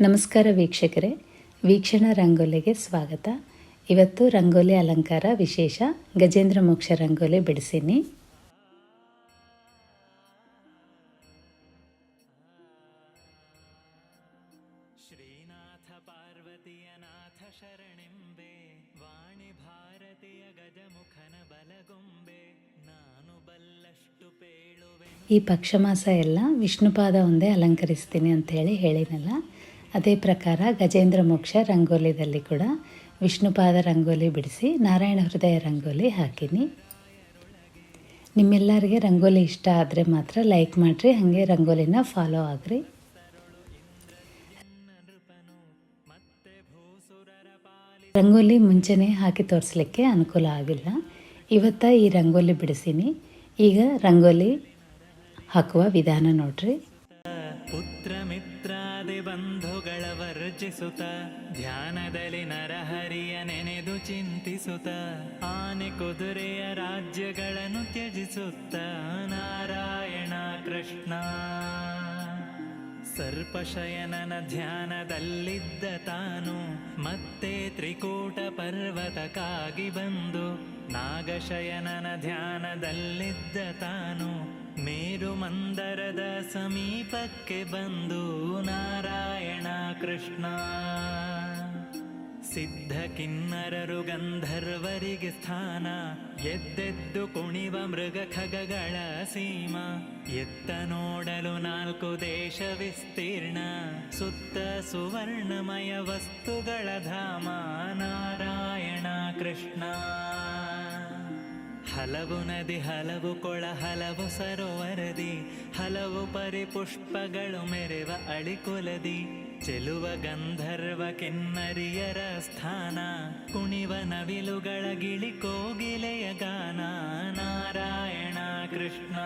ನಮಸ್ಕಾರ ವೀಕ್ಷಕರೇ. ವೀಕ್ಷಣ ರಂಗೋಲಿಗೆ ಸ್ವಾಗತ. ಇವತ್ತು ರಂಗೋಲಿ ಅಲಂಕಾರ ವಿಶೇಷ. ಗಜೇಂದ್ರ ಮೋಕ್ಷ ರಂಗೋಲಿ ಬಿಡಿಸೀನಿ. ಶ್ರೀನಾಥ ಪಾರ್ವತಿಯ ನಾಥ ಶರಣೆಂಬೆ ವಾಣಿ ಭಾರತೀಯ ಗಜಮುಖನ ಬಲಗೊಂಬೆ ನಾನು ಬಲ್ಲಷ್ಟು ಪೇಳುವೆ ಈ ಪಕ್ಷಮಾಸ ಎಲ್ಲ ವಿಷ್ಣುಪಾದ ಒಂದೇ ಅಲಂಕರಿಸ್ತೀನಿ ಅಂಥೇಳಿ ಹೇಳಿನಲ್ಲ. ಅದೇ ಪ್ರಕಾರ ಗಜೇಂದ್ರ ಮೋಕ್ಷ ರಂಗೋಲಿದಲ್ಲಿ ಕೂಡ ವಿಷ್ಣುಪಾದ ರಂಗೋಲಿ ಬಿಡಿಸಿ, ನಾರಾಯಣ ಹೃದಯ ರಂಗೋಲಿ ಹಾಕಿನಿ. ನಿಮ್ಮೆಲ್ಲರಿಗೆ ರಂಗೋಲಿ ಇಷ್ಟ ಆದರೆ ಮಾತ್ರ ಲೈಕ್ ಮಾಡಿರಿ, ಹಾಗೆ ರಂಗೋಲಿನ ಫಾಲೋ ಆಗ್ರಿ. ರಂಗೋಲಿ ಮುಂಚೆನೇ ಹಾಕಿ ತೋರಿಸ್ಲಿಕ್ಕೆ ಅನುಕೂಲ ಆಗಿಲ್ಲ. ಇವತ್ತ ಈ ರಂಗೋಲಿ ಬಿಡಿಸೀನಿ. ಈಗ ರಂಗೋಲಿ ಹಾಕುವ ವಿಧಾನ ನೋಡ್ರಿ. ಮಿತ್ರಾದಿ ಬಂಧುಗಳ ವರ್ಜಿಸುತ್ತ ಧ್ಯಾನದಲ್ಲಿ ನರಹರಿಯ ನೆನೆದು ಚಿಂತಿಸುತ್ತ, ಆನೆ ಕುದುರೆಯ ರಾಜ್ಯಗಳನ್ನು ತ್ಯಜಿಸುತ್ತ, ನಾರಾಯಣ ಕೃಷ್ಣ. ಸರ್ಪಶಯನನ ಧ್ಯಾನದಲ್ಲಿದ್ದ ತಾನು, ಮತ್ತೆ ತ್ರಿಕೂಟ ಪರ್ವತಕ್ಕಾಗಿ ಬಂದು, ನಾಗಶಯನನ ಧ್ಯಾನದಲ್ಲಿದ್ದ ತಾನು ಮೇರು ಮಂದರದ ಸಮೀಪಕ್ಕೆ ಬಂದು ನಾರಾಯಣ ಕೃಷ್ಣ. ಸಿದ್ಧ ಕಿನ್ನರರು ಗಂಧರ್ವರಿಗೆ ಸ್ಥಾನ, ಎದ್ದೆದ್ದು ಕುಣಿವ ಮೃಗ ಖಗಗಳ ಸೀಮ. ಎತ್ತ ನೋಡಲು ನಾಲ್ಕು ದೇಶ ವಿಸ್ತೀರ್ಣ, ಸುತ್ತ ಸುವರ್ಣಮಯ ವಸ್ತುಗಳ ಧಾಮ. ನಾರಾಯಣ ಕೃಷ್ಣ. ಹಲವು ನದಿ, ಹಲವು ಕೊಳ, ಹಲವು ಸರೋವರದಿ, ಹಲವು ಪರಿಪುಷ್ಪಗಳು ಮೆರೆವ ಅಳಿಕೊಲದಿ. ಚೆಲುವ ಗಂಧರ್ವ ಕೆನ್ನರಿಯರ ಸ್ಥಾನ, ಕುಣಿವ ನವಿಲುಗಳ ಗಿಳಿ ಕೋಗಿಲೆಯ ಗಾನ. ನಾರಾಯಣ ಕೃಷ್ಣ,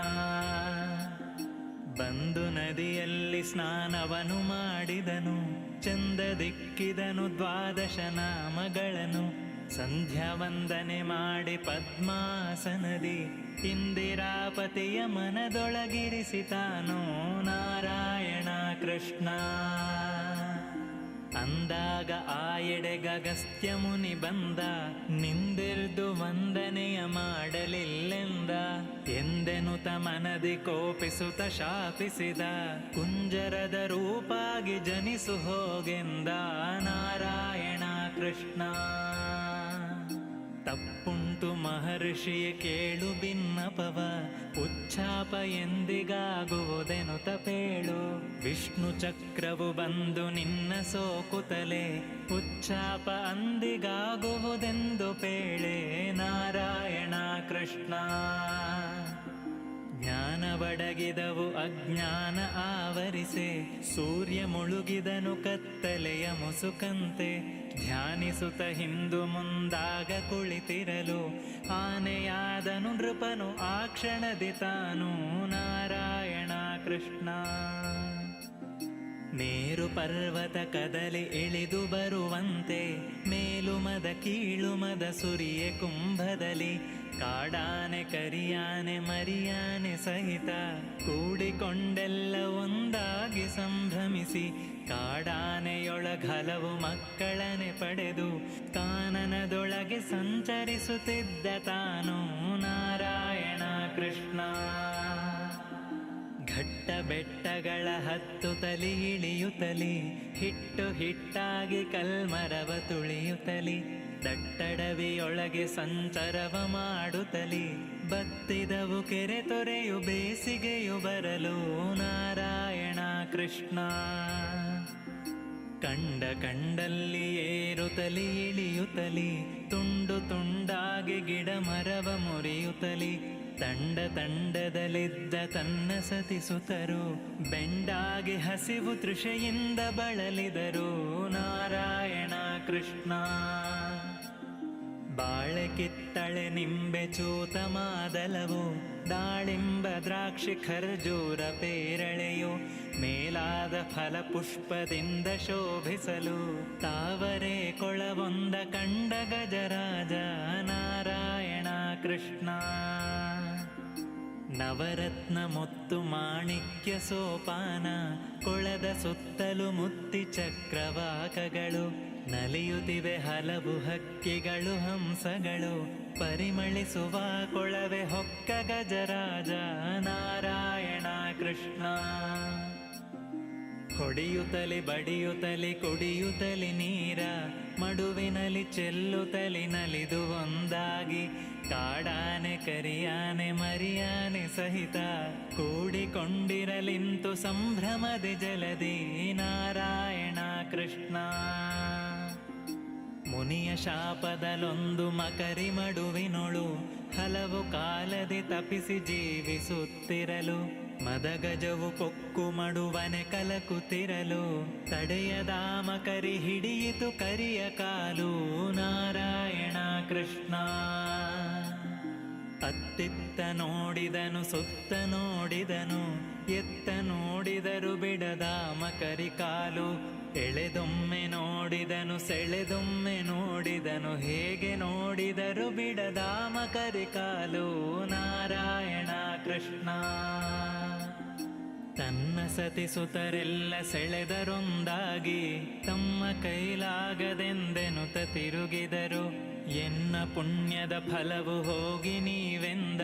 ಬಂದು ನದಿಯಲ್ಲಿ ಸ್ನಾನವನು ಮಾಡಿದನು, ಚಂದ ದಿಕ್ಕಿದನು ದ್ವಾದಶ ನಾಮಗಳನ್ನು. ಸಂಧ್ಯಾ ವಂದನೆ ಮಾಡಿ ಪದ್ಮಾಸನದಿ ಇಂದಿರಾಪತಿಯ ಮನದೊಳಗಿರಿಸಿತಾನೋ ನಾರಾಯಣ ಕೃಷ್ಣ. ಅಂದಾಗ ಆ ಎಡೆಗಗಸ್ತ್ಯ ಮುನಿ ಬಂದ, ನಿಂದಿರ್ದು ವಂದನೆಯ ಮಾಡಲಿಲ್ಲೆಂದ, ಎಂದೆನುತ ಮನದಿ ಕೋಪಿಸುತ್ತ ಶಾಪಿಸಿದ, ಕುಂಜರದ ರೂಪಾಗಿ ಜನಿಸು ಹೋಗೆಂದ ನಾರಾಯಣ ಕೃಷ್ಣ. ತಪ್ಪುಂಟು ಮಹರ್ಷಿಯ ಕೇಳು ಭಿನ್ನಪವ ಉಚ್ಛಾಪ ಎಂದಿಗಾಗುವುದೆನು ತಪೇಳು. ವಿಷ್ಣು ಚಕ್ರವು ಬಂದು ನಿನ್ನ ಸೋಕುತಲೆ, ಉಚ್ಛಾಪ ಅಂದಿಗಾಗುವುದೆಂದು ಪೇಳೆ, ನಾರಾಯಣ ಕೃಷ್ಣ. ಜ್ಞಾನ ಬಡಗಿದವು, ಅಜ್ಞಾನ ಆವರಿಸೆ. ಸೂರ್ಯ ಮುಳುಗಿದನು ಕತ್ತಲೆಯ ಮುಸುಕಂತೆ. ಧ್ಯಾನಿಸುತ್ತ ಹಿಂದು ಮುಂದಾಗ ಕುಳಿತಿರಲು. ಆನೆಯಾದನು ನೃಪನು, ಆ ಕ್ಷಣದಿ ತಾನು. ನಾರಾಯಣ ಕೃಷ್ಣ. ಮೇರು ಪರ್ವತ ಕದಲಿ ಇಳಿದು ಬರುವಂತೆ. ಮೇಲುಮದ, ಕೀಳುಮದ ಕೀಳು ಮದ ಸುರಿಯ ಕುಂಭದಲ್ಲಿ. ಕಾಡಾನೆ, ಕರಿಯಾನೆ, ಮರಿಯಾನೆ ಸಹಿತ ಕೂಡಿಕೊಂಡೆಲ್ಲ ಒಂದಾಗಿ ಸಂಭ್ರಮಿಸಿ ಕಾಡಾನೆಯೊಳಗ ಹಲವು ಮಕ್ಕಳನೆ ಪಡೆದು ಕಾನನದೊಳಗೆ ಸಂಚರಿಸುತ್ತಿದ್ದ ತಾನು ನಾರಾಯಣ ಕೃಷ್ಣ. ಘಟ್ಟ ಬೆಟ್ಟಗಳ ಹತ್ತು ತಲಿ ಇಳಿಯುತ್ತಲಿ, ಹಿಟ್ಟು ಹಿಟ್ಟಾಗಿ ಕಲ್ಮರವ ತುಳಿಯುತ್ತಲಿ, ದಟ್ಟಡವಿಯೊಳಗೆ ಸಂಚರವ ಮಾಡುತ್ತಲಿ, ಬತ್ತಿದವು ಕೆರೆ ತೊರೆಯು ಬೇಸಿಗೆಯು ಬರಲು ನಾರಾಯಣ ಕೃಷ್ಣ. ಕಂಡ ಕಂಡಲ್ಲಿ ಏರುತ್ತಲಿ ಇಳಿಯುತ್ತಲಿ, ತುಂಡು ತುಂಡಾಗಿ ಗಿಡ ಮರವ ಮುರಿಯುತ್ತಲಿ, ತಂಡ ತಂಡದಲ್ಲಿದ್ದ ತನ್ನ ಸತಿಸುತ್ತರು ಬೆಂಡಾಗಿ ಹಸಿವು ತೃಷೆಯಿಂದ ಬಳಲಿದರು. ನಾರಾಯಣ ಕೃಷ್ಣ. ಬಾಳೆ ಕಿತ್ತಳೆ ನಿಂಬೆ ಚೂತ ಮಾದಲವು, ದಾಳಿಂಬ ದ್ರಾಕ್ಷಿ ಖರ್ಜೂರ ಪೇರಳೆಯು ಮೇಲಾದ ಫಲ ಪುಷ್ಪದಿಂದ ಶೋಭಿಸಲು ತಾವರೆ ಕೊಳವೊಂದ ಕಂಡ ಗಜರಾಜ ನಾರಾಯಣ ಕೃಷ್ಣ. ನವರತ್ನ ಮುತ್ತು ಮಾಣಿಕ್ಯ ಸೋಪಾನ, ಕೊಳದ ಸುತ್ತಲು ಮುತ್ತಿ ಚಕ್ರವಾಕಗಳು, ನಲಿಯುತ್ತಿವೆ ಹಲವು ಹಕ್ಕಿಗಳು, ಹಂಸಗಳು, ಪರಿಮಳಿಸುವ ಕೊಳವೆ ಹೊಕ್ಕ ಗಜರಾಜ ನಾರಾಯಣ ಕೃಷ್ಣ. ಹೊಡೆಯುತ್ತಲಿ ಬಡಿಯುತ್ತಲೆ ಕುಡಿಯುತ್ತಲೆ ನೀರ, ಮಡುವಿನಲ್ಲಿ ಚೆಲ್ಲುತ್ತಲೆ ನಲಿದು ಒಂದಾಗಿ, ಕಾಡಾನೆ ಕರಿಯಾನೆ ಮರಿಯಾನೆ ಸಹಿತ ಕೂಡಿಕೊಂಡಿರಲಿಂತು ಸಂಭ್ರಮದಿ ಜಲದಿ ನಾರಾಯಣ ಕೃಷ್ಣ. ಮುನಿಯ ಶಾಪದಲೊಂದು ಮಕರಿ ಮಡುವಿನೊಳು ಹಲವು ಕಾಲದಿ ತಪಿಸಿ ಜೀವಿಸುತ್ತಿರಲು ಮದಗಜವು ಕೊಕ್ಕು ಮಡುವನೆ ಕಲಕುತ್ತಿರಲು ದಾಮ ಕರಿ ಹಿಡಿಯಿತು ಕರಿಯ ಕಾಲು. ನಾರಾಯಣ ಕೃಷ್ಣ. ಅತ್ತಿತ್ತ ನೋಡಿದನು, ಸುತ್ತ ನೋಡಿದನು, ಎತ್ತ ನೋಡಿದರು ಬಿಡದಾಮ ಕರಿ ಕಾಲು. ಎಳೆದೊಮ್ಮೆ ನೋಡಿದನು, ಸೆಳೆದೊಮ್ಮೆ ನೋಡಿದನು, ಹೇಗೆ ನೋಡಿದರು ಬಿಡದ ಮಕರಿಕಾಲು ನಾರಾಯಣ ಕೃಷ್ಣ. ತನ್ನ ಸತಿ ಸುತರೆಲ್ಲ ಸೆಳೆದರೊಂದಾಗಿ, ತಮ್ಮ ಕೈಲಾಗದೆಂದೆನುತ ತಿರುಗಿದರು ಎನ್ನ ಪುಣ್ಯದ ಫಲವು ಹೋಗಿ ನೀವೆಂದ,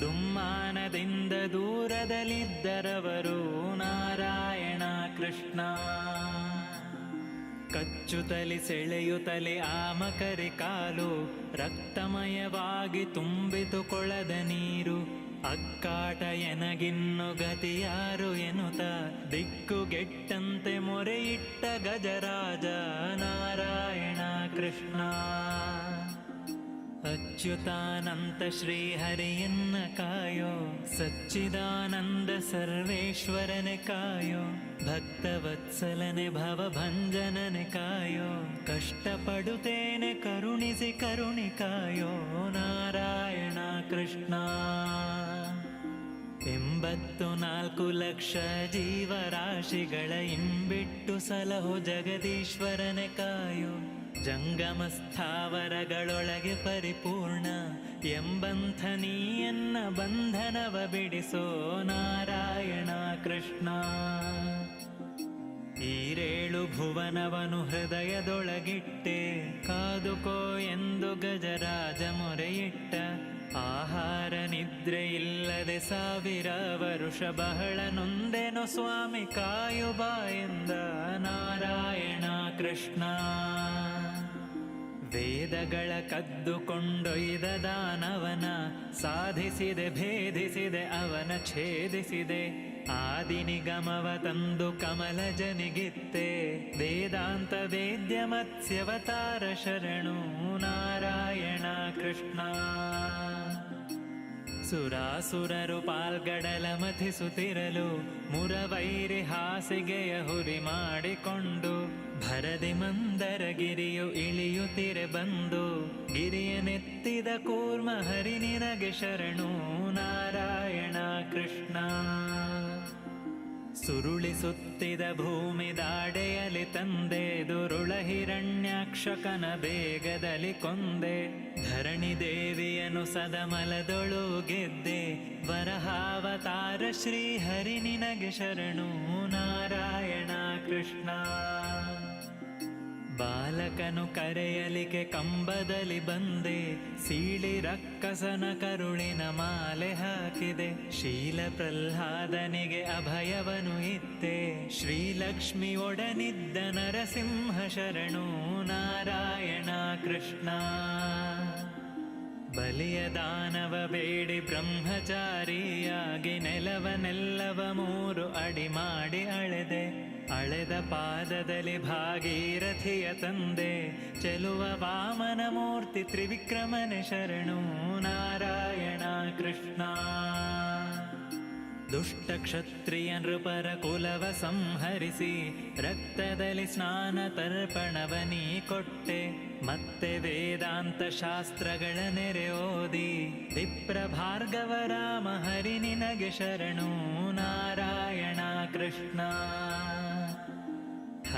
ದುಮ್ಮಾನದಿಂದ ದೂರದಲ್ಲಿದ್ದರವರು ನಾರಾಯಣ ಕೃಷ್ಣ. ಕಚ್ಚುತ್ತಲಿ ಸೆಳೆಯುತ್ತಲೆ ಆಮಕರೆ ಕಾಲು ರಕ್ತಮಯವಾಗಿ ತುಂಬಿತು ಕೊಳದ ನೀರು. ಅಕ್ಕಾಟ ಎನಗಿನ್ನು ಗತಿಯಾರು ಎನ್ನುತ್ತ ದಿಕ್ಕುಗೆಟ್ಟಂತೆ ಮೊರೆಯಿಟ್ಟ ಗಜರಾಜ ನಾರಾಯಣ ಕೃಷ್ಣ. ಅಚ್ಯುತಾನಂತ ಶ್ರೀಹರಿಯನ್ನ ಕಾಯೋ, ಸಚ್ಚಿದಾನಂದ ಸರ್ವೇಶ್ವರನೆ ಕಾಯೋ, ಭಕ್ತವತ್ಸಲನೆ ಭವಭಂಜನನೆ ಕಾಯೋ ಕಷ್ಟಪಡುತ್ತೇನೆ ಕರುಣಿಸಿ ಕರುಣಿ ಕಾಯೋ, ನಾರಾಯಣ ಕೃಷ್ಣ. ಎಂಬತ್ತು ನಾಲ್ಕು ಲಕ್ಷ ಜೀವರಾಶಿಗಳ ಇಂಬಿಟ್ಟು ಸಲಹು ಜಗದೀಶ್ವರನ ಕಾಯೋ ಜಂಗಮ ಸ್ಥಾವರಗಳೊಳಗೆ ಪರಿಪೂರ್ಣ ಎಂಬಂಥ ನೀಯನ್ನ ಬಂಧನವ ಬಿಡಿಸೋ ನಾರಾಯಣ ಕೃಷ್ಣ. ಈರೇಳು ಭುವನವನು ಹೃದಯದೊಳಗಿಟ್ಟೆ, ಕಾದುಕೋ ಎಂದು ಗಜರಾಜ ಮೊರೆಯಿಟ್ಟ. ಆಹಾರ ನಿದ್ರೆ ಇಲ್ಲದೆ ಸಾವಿರ ವರುಷ ಬಹಳ ನೊಂದೆನು ಸ್ವಾಮಿ ಕಾಯುಬ ಎಂದ ನಾರಾಯಣ ಕೃಷ್ಣ. ವೇದಗಳ ಕದ್ದುಕೊಂಡೊಯ್ದ ದಾನವನ, ಸಾಧಿಸಿದೆ, ಭೇದಿಸಿದೆ, ಅವನ ಛೇದಿಸಿದೆ. ಆದಿ ನಿಗಮವ ತಂದು ಕಮಲ ಜನಿಗಿತ್ತೆ. ವೇದಾಂತ ವೇದ್ಯ ಮತ್ಸ್ಯವತಾರ ಶರಣು ನಾರಾಯಣ ಕೃಷ್ಣ. ಸುರಾಸುರರು ಪಾಲ್ಗಡಲ ಮಥಿಸುತ್ತಿರಲು ಮುರವೈರಿ ಹಾಸಿಗೆಯ ಹುರಿ ಮಾಡಿಕೊಂಡು ಭರದಿ ಮಂದರ ಗಿರಿಯು ಇಳಿಯುತ್ತಿರೆ ಬಂದು ಗಿರಿಯ ನೆತ್ತಿದ ಕೂರ್ಮ ಹರಿ ನಿನಗೆ ಶರಣು ನಾರಾಯಣ ಕೃಷ್ಣ. ಸುರುಳಿಸುತ್ತಿದ ಭೂಮಿ ದಾಡೆಯಲಿ ತಂದೆ ದುರುಳ ಹಿರಣ್ಯಾಕ್ಷಕನ ಬೇಗದಲ್ಲಿ ಕೊಂದೆ ಧರಣಿ ದೇವಿಯನು ಸದಮಲದೊಳು ಗೆದ್ದೆ. ವರಹಾವತಾರ ಶ್ರೀ ಹರಿ ನಿನಗೆ ಶರಣು ನಾರಾಯಣ ಕೃಷ್ಣ. ಬಾಲಕನು ಕರೆಯಲಿಕೆ ಕಂಬದಲ್ಲಿ ಬಂದೆ, ಸೀಳಿ ರಕ್ಕಸನ ಕರುಳಿನ ಮಾಲೆ ಹಾಕಿದೆ. ಶೀಲ ಪ್ರಹ್ಲಾದನಿಗೆ ಅಭಯವನು ಇತ್ತೆ. ಶ್ರೀಲಕ್ಷ್ಮಿ ಒಡನಿದ್ದ ನರಸಿಂಹ ಶರಣು, ನಾರಾಯಣ ಕೃಷ್ಣ. ಬಲಿಯ ದಾನವ ಬೇಡಿ ಬ್ರಹ್ಮಚಾರಿಯಾಗಿ ನೆಲವನೆಲ್ಲವ ಮೂರು ಅಡಿ ಮಾಡಿ ಅಳೆದೆ. ಅಳೆದ ಪಾದದಲ್ಲಿ ಭಾಗೀರಥಿಯ ತಂದೆ, ಚೆಲುವ ವಾಮನ ಮೂರ್ತಿ ತ್ರಿವಿಕ್ರಮನ ಶರಣು ನಾರಾಯಣ ಕೃಷ್ಣ. ದುಷ್ಟ ಕ್ಷತ್ರಿಯ ನೃಪರ ಕುಲವ ಸಂಹರಿಸಿ, ರಕ್ತದಲ್ಲಿ ಸ್ನಾನ ತರ್ಪಣವ ನೀ ಕೊಟ್ಟೆ. ಮತ್ತೆ ವೇದಾಂತ ಶಾಸ್ತ್ರಗಳ ನೆರೆ ಓದಿ ವಿಪ್ರ ಭಾರ್ಗವ ರಾಮ ಹರಿ ನಿನಗೆ ಶರಣು ನಾರಾಯಣ ಕೃಷ್ಣ.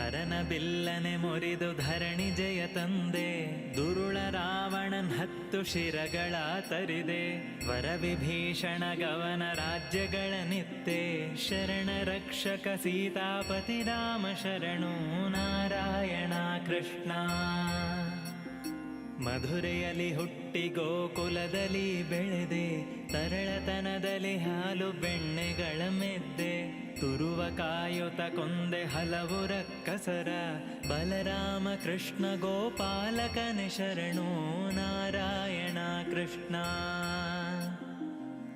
ಹರನ ಬಿಲ್ಲನೆ ಮುರಿದು ಧರಣಿ ಜಯ ತಂದೆ. ದುರುಳ ರಾವಣನ್ ಹತ್ತು ಶಿರಗಳ ತರಿದೆ. ವರ ವಿಭೀಷಣ ಗವನ ರಾಜ್ಯಗಳ ನಿತ್ತೆ. ಶರಣ ರಕ್ಷಕ ಸೀತಾಪತಿ ರಾಮ ಶರಣು ನಾರಾಯಣ ಕೃಷ್ಣ. ಮಧುರೆಯಲ್ಲಿ ಹುಟ್ಟಿ ಗೋಕುಲದಲ್ಲಿ ಬೆಳೆದೆ ತರಳತನದಲ್ಲಿ ಹಾಲು ಬೆಣ್ಣೆಗಳ ಮೆದ್ದೆ. ತುರುವ ಕಾಯುತ ಕೊಂದೆ ಹಲವು ರಕ್ಕಸರ, ಬಲರಾಮ ಕೃಷ್ಣ ಗೋಪಾಲಕನ ಶರಣು ನಾರಾಯಣ ಕೃಷ್ಣ.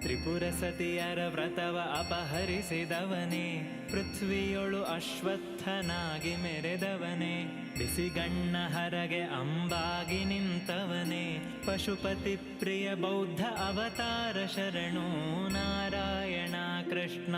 ತ್ರಿಪುರ ಸತಿಯರ ವ್ರತವ ಅಪಹರಿಸಿದವನೇ, ಪೃಥ್ವಿಯೊಳು ಅಶ್ವತ್ಥನಾಗಿ ಮೆರೆದವನೇ, ಬಿಸಿಗಣ್ಣ ಹರಗೆ ಅಂಬಾಗಿ ನಿಂತವನೇ, ಪಶುಪತಿ ಪ್ರಿಯ ಬೌದ್ಧ ಅವತಾರ ಶರಣು ನಾರಾಯಣ ಕೃಷ್ಣ.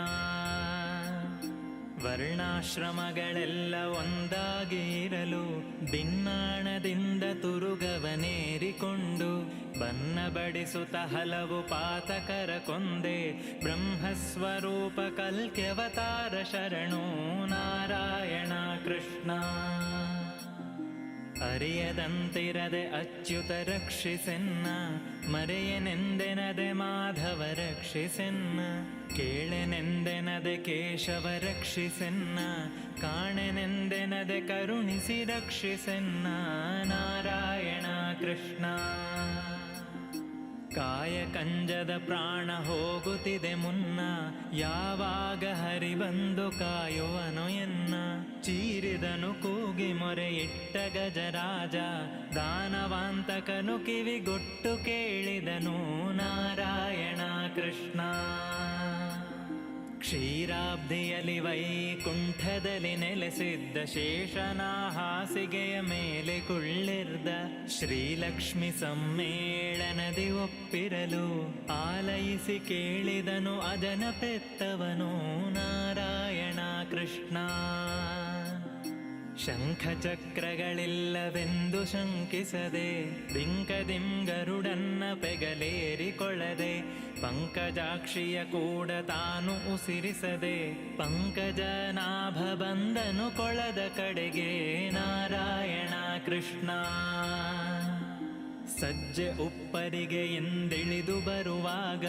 ವರ್ಣಾಶ್ರಮಗಳೆಲ್ಲ ಒಂದಾಗಿರಲು ಭಿನ್ನಾಣದಿಂದ ತುರುಗವನೇರಿಕೊಂಡು ಬನ್ನ ಬಡಿಸುತ್ತ ಹಲವು ಪಾತಕರ ಕೊಂದೆ, ಬ್ರಹ್ಮಸ್ವರೂಪ ಕಲ್ಕ್ಯವತಾರ ಶರಣು ನಾರಾಯಣ ಕೃಷ್ಣ. ಅರಿಯದಂತಿರದೆ ಅಚ್ಯುತ ರಕ್ಷಿಸೆನ್ನ, ಮರೆಯನೆಂದೆನದೆ ಮಾಧವ ರಕ್ಷಿಸೆನ್ನ, ಕೇಳೆನೆಂದೆನದೆ ಕೇಶವ ರಕ್ಷಿಸೆನ್ನ, ಕಾಣೆನೆಂದೆನದೆ ಕರುಣಿಸಿ ರಕ್ಷಿಸೆನ್ನ ನಾರಾಯಣ ಕೃಷ್ಣ. ಕಾಯ ಕಂಜದ ಪ್ರಾಣ ಹೋಗುತ್ತಿದೆ ಮುನ್ನ, ಯಾವಾಗ ಹರಿ ಬಂದು ಕಾಯುವನು ಎನ್ನ. ಚೀರಿದನು ಕೂಗಿ ಮೊರೆ ಇಟ್ಟ ಗಜರಾಜ, ದಾನವಾಂತಕನು ಕಿವಿಗೊಟ್ಟು ಕೇಳಿದನು ನಾರಾಯಣ ಕೃಷ್ಣ. ಕ್ಷೀರಾಬ್ಧಿಯಲ್ಲಿ ವೈಕುಂಠದಲ್ಲಿ ನೆಲೆಸಿದ್ದ ಶೇಷನ ಹಾಸಿಗೆಯ ಮೇಲೆ ಕುಳ್ಳಿರ್ದ ಶ್ರೀಲಕ್ಷ್ಮಿ ಸಮ್ಮೇಳನದಿ ಒಪ್ಪಿರಲು ಆಲಯಿಸಿ ಕೇಳಿದನು ಅಜನ ಪೆತ್ತವನು ನಾರಾಯಣ ಕೃಷ್ಣ. ಶಂಖಚಕ್ರಗಳಿಲ್ಲವೆಂದು ಶಂಕಿಸದೆ ದಿಂಕದಿಂ ಗರುಡನ್ನ ಪೆಗಲೇರಿಕೊಳ್ಳದೆ, ಪಂಕಜಾಕ್ಷಿಯ ಕೂಡ ತಾನು ಉಸಿರಿಸದೆ ಪಂಕಜನಾಭ ಬಂದನು ಕೊಳದ ಕಡೆಗೆ, ನಾರಾಯಣ ಕೃಷ್ಣ. ಸಜ್ಜೆ ಉಪ್ಪರಿಗೆ ಎಂದಿಳಿದು ಬರುವಾಗ,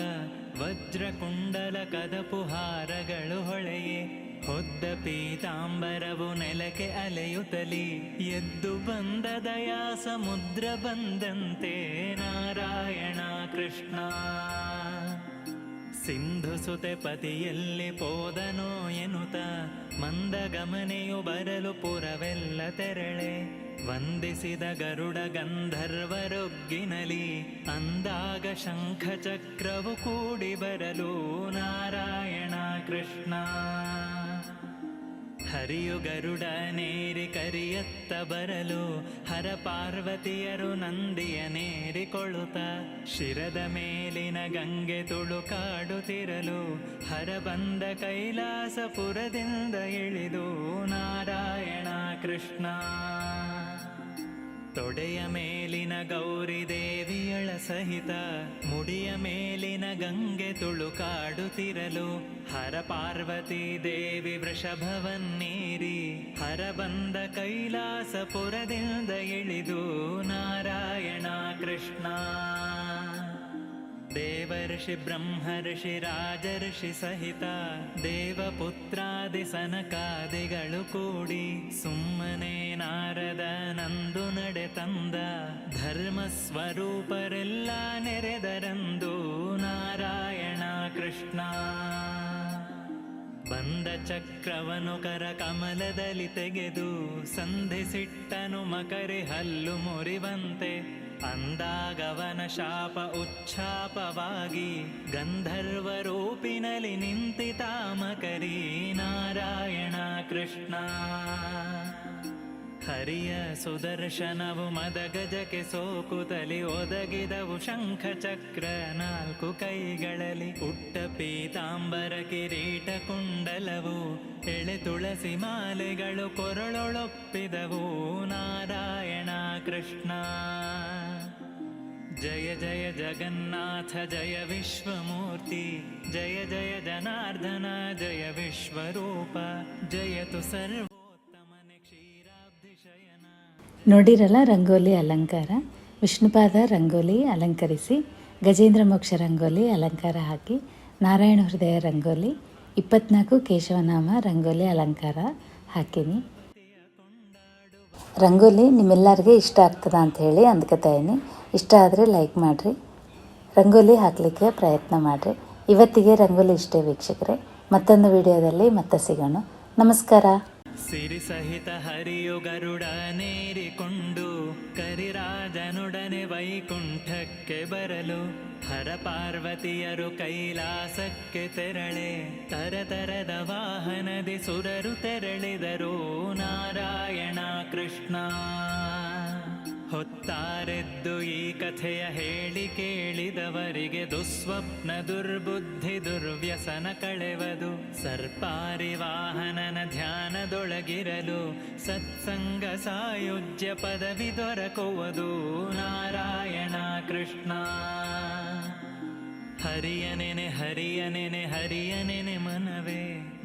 ವಜ್ರಕುಂಡಲ ಕದಪುಹಾರಗಳು ಹೊಳೆಯೇ ಹೊದ್ದ ಪೀತಾಂಬರವು ನೆಲಕ್ಕೆ ಅಲೆಯುತ್ತಲಿ. ಎದ್ದು ಬಂದ ದಯಾ ಸಮುದ್ರ ಬಂದಂತೆ. ನಾರಾಯಣ ಕೃಷ್ಣ. ಸಿಂಧು ಸುತೆ ಪತಿಯಲ್ಲಿ ಪೋದನೋ ಎನ್ನುತ್ತ. ಮಂದಗಮನೆಯು ಬರಲು ಪುರವೆಲ್ಲ ತೆರಳೆ. ವಂದಿಸಿದ ಗರುಡ ಗಂಧರ್ವರೊಗ್ಗಿನಲಿ ಅಂದಾಗ ಶಂಖ ಚಕ್ರವು ಕೂಡಿ ಬರಲು ನಾರಾಯಣ ಕೃಷ್ಣ. ಹರಿಯು ಗರುಡನೇರಿ ಕರಿಯತ್ತ ಬರಲು, ಹರ ಪಾರ್ವತಿಯರು ನಂದಿಯ ನೇರಿಕೊಳ್ಳುತ್ತ, ಶಿರದ ಮೇಲಿನ ಗಂಗೆ ತುಳುಕಾಡುತ್ತಿರಲು ಹರ ಬಂದ ಕೈಲಾಸಪುರದಿಂದ ಇಳಿದು ನಾರಾಯಣ ಕೃಷ್ಣ. ತೊಡೆಯ ಮೇಲಿನ ಗೌರಿ ದೇವಿಯಳ ಸಹಿತ, ಮುಡಿಯ ಮೇಲಿನ ಗಂಗೆ ತುಳುಕಾಡುತ್ತಿರಲು ಹರ ಪಾರ್ವತಿ ದೇವಿ ವೃಷಭವನ್ನೀರಿ, ಹರ ಬಂದ ಕೈಲಾಸಪುರದಿಂದ ಇಳಿದು ನಾರಾಯಣ ಕೃಷ್ಣ. ದೇವರ್ಷಿ ರಾಜ ಋಷಿ ಸಹಿತ ದೇವಪುತ್ರಾದಿ ಸನಕಾದಿಗಳು ಕೂಡಿ ಸುಮ್ಮನೆ ನಾರದ ನಂದು ನಡೆ ತಂದ ಧರ್ಮ ಸ್ವರೂಪರೆಲ್ಲ ನೆರೆದರಂದು ನಾರಾಯಣ ಕೃಷ್ಣ. ಬಂದ ಚಕ್ರವನು ಕರ ಕಮಲದಲ್ಲಿ ತೆಗೆದು ಸಂಧಿಸಿಟ್ಟನು ಮಕರೆ ಹಲ್ಲು ಮುರಿವಂತೆ ಅಂದಾಗವನ ಶಾಪ ಉಚ್ಛಾಪವಾಗಿ ಗಂಧರ್ವ ರೂಪಿನಲ್ಲಿ ನಿಂತಿ ತಾಮಕರಿ ನಾರಾಯಣ ಕೃಷ್ಣ. ಹರಿಯ ಸುದರ್ಶನವು ಮದಗಜಕ್ಕೆ ಸೋಕುತಲಿ ಒದಗಿದವು ಶಂಖ ಚಕ್ರ ನಾಲ್ಕು ಕೈಗಳಲ್ಲಿ ಉಟ್ಟ ಪೀತಾಂಬರ ಕಿರೀಟ ಕುಂಡಲವು ಎಳೆ ತುಳಸಿ ಮಾಲೆಗಳು ಕೊರಳೊಳೊಪ್ಪಿದವು ನಾರಾಯಣ ಕೃಷ್ಣ. ಜಯ ಜಯ ಜಗನ್ನಾಥ, ಜಯ ವಿಶ್ವಮೂರ್ತಿ, ಜಯ ಜಯ ಜನಾರ್ದನ, ಜಯ ವಿಶ್ವರೂಪ ಜಯತು ಸರ್ವೋತ್ತಮನೆ ಕ್ಷೀರ ಶಯನ. ನೋಡಿರಲ್ಲ ರಂಗೋಲಿ ಅಲಂಕಾರ? ವಿಷ್ಣುಪಾದ ರಂಗೋಲಿ ಅಲಂಕರಿಸಿ, ಗಜೇಂದ್ರ ಮೋಕ್ಷ ರಂಗೋಲಿ ಅಲಂಕಾರ ಹಾಕಿ, ನಾರಾಯಣ ಹೃದಯ ರಂಗೋಲಿ, ಇಪ್ಪತ್ನಾಲ್ಕು ಕೇಶವನಾಮ ರಂಗೋಲಿ ಅಲಂಕಾರ ಹಾಕೀನಿ. ರಂಗೋಲಿ ನಿಮ್ಮೆಲ್ಲರಿಗೆ ಇಷ್ಟ ಆಗ್ತದ ಅಂತ ಹೇಳಿ ಅಂದ್ಕೋತಾಯಿನಿ ಇಷ್ಟ ಆದರೆ ಲೈಕ್ ಮಾಡಿರಿ. ರಂಗೋಲಿ ಹಾಕಲಿಕ್ಕೆ ಪ್ರಯತ್ನ ಮಾಡಿರಿ. ಇವತ್ತಿಗೆ ರಂಗೋಲಿ ಇಷ್ಟೇ ವೀಕ್ಷಕರೇ. ಮತ್ತೊಂದು ವಿಡಿಯೋದಲ್ಲಿ ಮತ್ತೆ ಸಿಗೋಣ. ನಮಸ್ಕಾರ. ಸಿರಿ ಸಹಿತ ಹರಿಯು ಗರುಡನೇರಿಕೊಂಡು ಕರಿರಾಜನುಡನೆ ವೈಕುಂಠಕ್ಕೆ ಬರಲು ಹರ ಪಾರ್ವತಿಯರು ಕೈಲಾಸಕ್ಕೆ ತೆರಳೆ ತರತರದ ವಾಹನದಿ ಸುರರು ತೆರಳಿದರು, ನಾರಾಯಣ ಕೃಷ್ಣ. ಹೊತ್ತಾರೆದ್ದು ಈ ಕಥೆಯ ಹೇಳಿ ಕೇಳಿದವರಿಗೆ ದುಸ್ವಪ್ನ ದುರ್ಬುದ್ಧಿ ದುರ್ವ್ಯಸನ ಕಳೆವದು. ಸರ್ಪಾರಿ ವಾಹನನ ಧ್ಯಾನದೊಳಗಿರಲು ಸತ್ಸಂಗ ಸಾಯುಜ್ಯ ಪದವಿ ದೊರಕುವುದು. ನಾರಾಯಣ ಕೃಷ್ಣ. ಹರಿಯನೆನೆ ಹರಿಯನೆನೆ ಹರಿಯನೆನೆ ಮನವೇ.